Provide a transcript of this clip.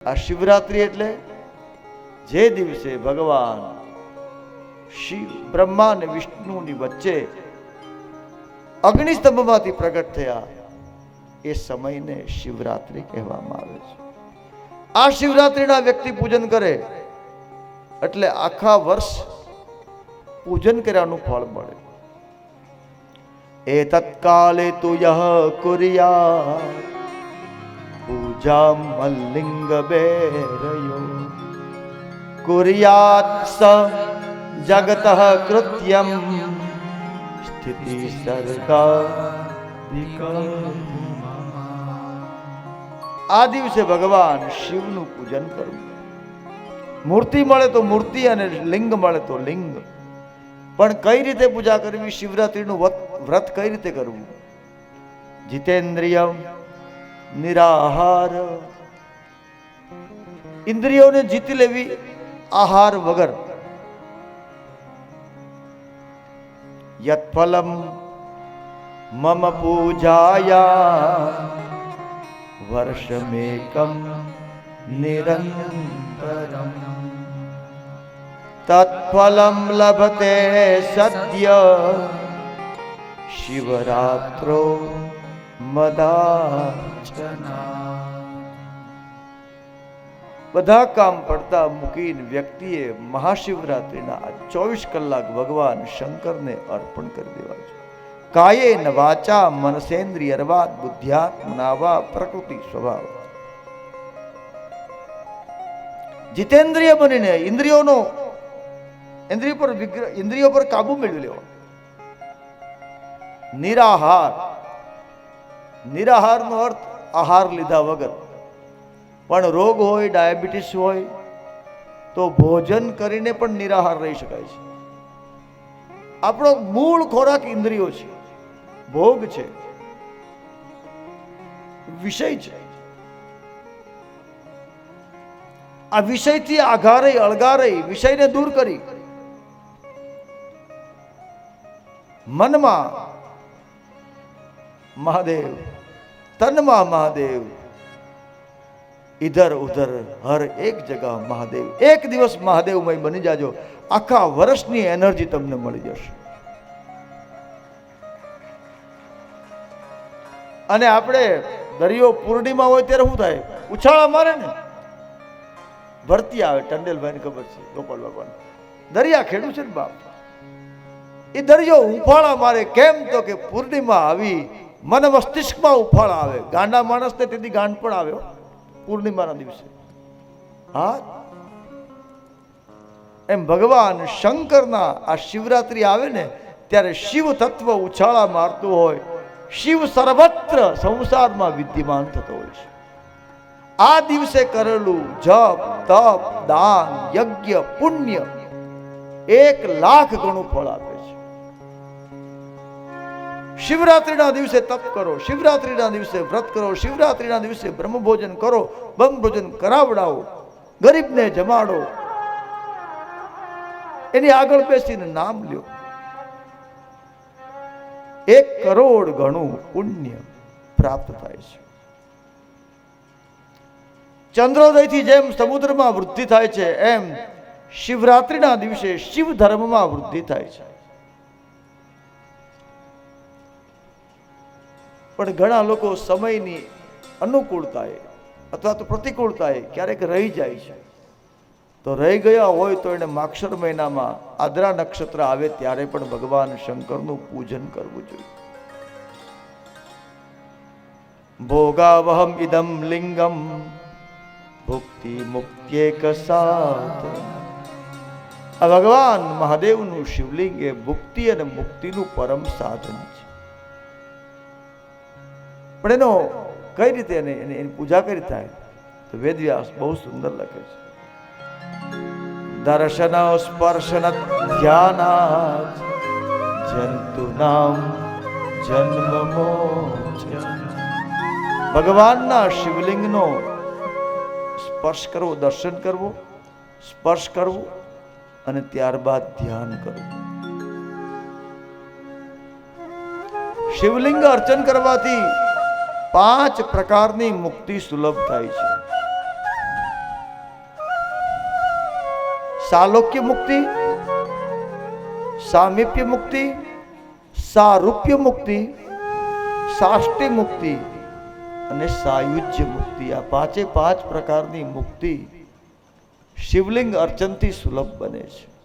આ શિવરાત્રી એટલે જે દિવસે ભગવાન શિવ, બ્રહ્મા અને વિષ્ણુની વચ્ચે અગ્નિસ્તંભમાંથી પ્રગટ થયા, એ સમયને શિવરાત્રિ કહેવામાં આવે છે. આ શિવરાત્રીના વ્યક્તિ પૂજન કરે, એટલે આખા વર્ષ પૂજન કર્યાનું ફળ મળે. એ તત્કાલે તું યહ કુર્યા પૂજા મલ્લિંગ બેરયો કુર્યાત સ જગત કૃત્યમ સ્થિતિ સર્ગા આ દિવસે ભગવાન શિવનું પૂજન કરવું મૂર્તિ મળે તો મૂર્તિ અને લિંગ મળે તો લિંગ પણ કઈ રીતે પૂજા કરવી શિવરાત્રીનું વ્રત- વ્રત કઈ રીતે કરવું જીતેન્દ્રિય નિરાહાર. ઇન્દ્રિયોને જીતી લેવી આહાર વગર. યત ફલમ મમ પૂજાયા. વર્ષમેકમ નિરંતરમ. તત્ફલમ લભતે સદ્ય. શિવરાત્રો મદાચના બધા કામ પડતા મૂકીને વ્યક્તિએ મહાશિવરાત્રિના આ ચોવીસ કલાક ભગવાન શંકરને અર્પણ કરી દેવા છે કાયે ન વાચા મનસેન્દ્રિય અર્વાદ બુદ્ધ્યાત્મનાવા પ્રકૃતિ સ્વભાવ. જીતેન્દ્રિય બનીને ઇન્દ્રિયોનો ઇન્દ્રિય પર વિગ્રહ ઇન્દ્રિયો પર કાબુ મેળવી લેવો. નિરાહાર. નિરાહારનો અર્થ આહાર લીધા વગર. પણ રોગ હોય, ડાયાબિટીસ હોય, તો ભોજન કરીને પણ નિરાહાર રહી શકાય છે. આપણો મૂળ ખોરાક ઇન્દ્રિયો છે, ભોગ છે, વિષય છે. આ વિષયથી આઘારે અળગારે વિષયને દૂર કરી મનમાં મહાદેવ તનમાં મહાદેવ. ઇધર ઉધર હર એક જગા મહાદેવ. એક દિવસ મહાદેવમય બની જાજો. આખા વર્ષની એનર્જી તમને મળી જશે. અને આપણે દરિયો પૂર્ણિમા હોય ત્યારે શું થાય? ઉછાળા મારે ને? ભરતી આવે, ટંડેલભાઈને ખબર છે, ગોપાલ બાપાને દરિયા ખેડું છે ને બાપ. એ દરિયો ઉફાળા મારે. કેમ તો કે પૂર્ણિમા આવી મન મસ્તિષ્કમાં ઉફાળ આવે. ગાંડા માણસને તેથી ગાંડ પણ આવ્યો પૂર્ણિમાના દિવસે. હા? એમ ભગવાન શંકરના આ શિવરાત્રી આવે ને, ત્યારે શિવ તત્વ ઉછાળા મારતું હોય. શિવ સર્વત્ર સંસારમાં વિદ્યમાન થતો હોય છે. આ દિવસે કરેલું જપ, તપ, દાન, યજ્ઞ, પુણ્ય એક લાખ ગણું ફળ આપે છે. શિવરાત્રીના દિવસે તપ કરો, શિવરાત્રિના દિવસે વ્રત કરો, શિવરાત્રિના દિવસે બ્રહ્મભોજન કરો બ્રહ્મભોજન કરાવડાવો, ગરીબને જમાડો. એની આગળ બેસીને નામ લ્યો. એક કરોડ ગણું પુણ્ય પ્રાપ્ત થાય છે. ચંદ્રોદયથી જેમ સમુદ્રમાં વૃદ્ધિ થાય છે, એમ શિવરાત્રિના દિવસે શિવ ધર્મમાં વૃદ્ધિ થાય છે. પણ ઘણા લોકો સમયની અનુકૂળતાએ અથવા તો પ્રતિકૂળતાએ ક્યારેક રહી જાય છે. તો રહી ગયા હોય તો એને માક્ષર મહિનામાં આદરા નક્ષત્ર આવે ત્યારે પણ ભગવાન શંકરનું પૂજન કરવું જોઈએ. ભોગાવહમ ઇદમ લિંગમ ભુક્તિ મુક્તિ કસાત આ ભગવાન મહાદેવનું શિવલિંગ એ ભુક્તિ અને મુક્તિનું પરમ સાધન છે. પણ એનો કઈ રીતે એને એને- પૂજા કરી થાય? તો વેદવ્યાસ બહુ સુંદર લખે છે. દર્શન સ્પર્શન ધ્યાનાત જંતુ નામ જન્મ ભગવાનના શિવલિંગનો સ્પર્શ કરવો, દર્શન કરવો, સ્પર્શ કરવો અને ત્યારબાદ ધ્યાન કરવું. શિવલિંગ અર્ચન કરવાથી પાંચ પ્રકારની મુક્તિ સુલભ થાય છે. સાલોક્ય મુક્તિ, સામીપ્ય મુક્તિ, સારૂપ્ય મુક્તિ, સાષ્ટિ મુક્તિ અને સાયુજ્ય મુક્તિ. આ પાંચે પાંચ પ્રકારની મુક્તિ શિવલિંગ અર્ચનથી સુલભ બને છે.